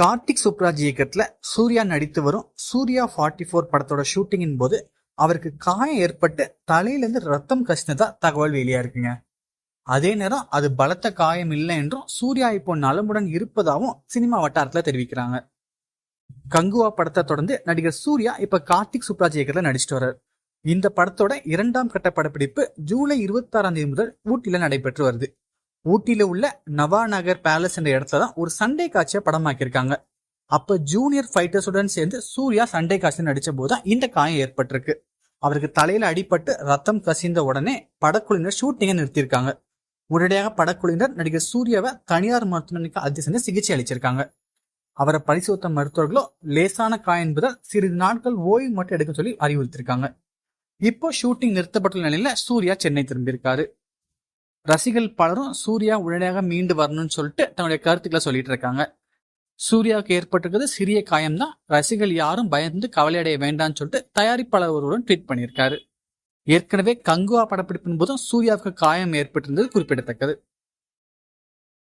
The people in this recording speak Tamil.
கார்த்திக் சுப்ராஜ் இயக்கத்துல சூர்யா நடித்து வரும் சூர்யா ஃபார்ட்டி ஃபோர் படத்தோட ஷூட்டிங்கின் போது அவருக்கு காயம் ஏற்பட்டு தலையிலேருந்து ரத்தம் கசினதா தகவல் வெளியா இருக்குங்க. அதே நேரம் அது பலத்த காயம் இல்லை என்றும் சூர்யா இப்போ நலமுடன் இருப்பதாகவும் சினிமா வட்டாரத்துல தெரிவிக்கிறாங்க. கங்குவா படத்தை தொடர்ந்து நடிகர் சூர்யா இப்ப கார்த்திக் சுப்ராஜ் இயக்கத்துல நடிச்சிட்டு வர்றார். இந்த படத்தோட இரண்டாம் கட்ட படப்பிடிப்பு ஜூலை இருபத்தாறாம் தேதி முதல் ஊட்டியில நடைபெற்று வருது. ஊட்டியில் உள்ள நவா நகர் பேலஸ் என்ற இடத்துல தான் ஒரு சண்டே காட்சியை படமாக்கியிருக்காங்க. அப்போ ஜூனியர் ஃபைட்டர்ஸுடன் சேர்ந்து சூர்யா சண்டே காட்சி நடித்த போது தான் இந்த காயம் ஏற்பட்டிருக்கு. அவருக்கு தலையில் அடிபட்டு ரத்தம் கசிந்த உடனே படக்குழுவினர் ஷூட்டிங்கை நிறுத்தியிருக்காங்க. உடனடியாக படக்குழுவினர் நடிகர் சூர்யாவை தனியார் மருத்துவமனைக்கு அதி சென்று சிகிச்சை அளிச்சிருக்காங்க. அவரை பரிசோத்த மருத்துவர்களோ லேசான காயம் என்பதால் சிறிது நாட்கள் ஓய்வு மட்டும் எடுக்க சொல்லி அறிவுறுத்திருக்காங்க இப்போ ஷூட்டிங் நிறுத்தப்பட்டுள்ள நிலையில சூர்யா சென்னை திரும்பியிருக்காரு. ரசிகர்கள் பலரும் சூர்யா உடனடியாக மீண்டு வரணும்னு சொல்லிட்டு தன்னுடைய கருத்துக்களை சொல்லிட்டு இருக்காங்க. சூர்யாவுக்கு ஏற்பட்டிருக்கிறது சிறிய காயம்தான். ரசிகர்கள் யாரும் பயந்து கவலையடைய வேண்டாம்னு சொல்லிட்டு தயாரிப்பாளர் ஒருவரும் ட்வீட் பண்ணியிருக்காரு. ஏற்கனவே கங்குவா படப்பிடிப்பின் போதும் சூர்யாவுக்கு காயம் ஏற்பட்டிருந்தது குறிப்பிடத்தக்கது.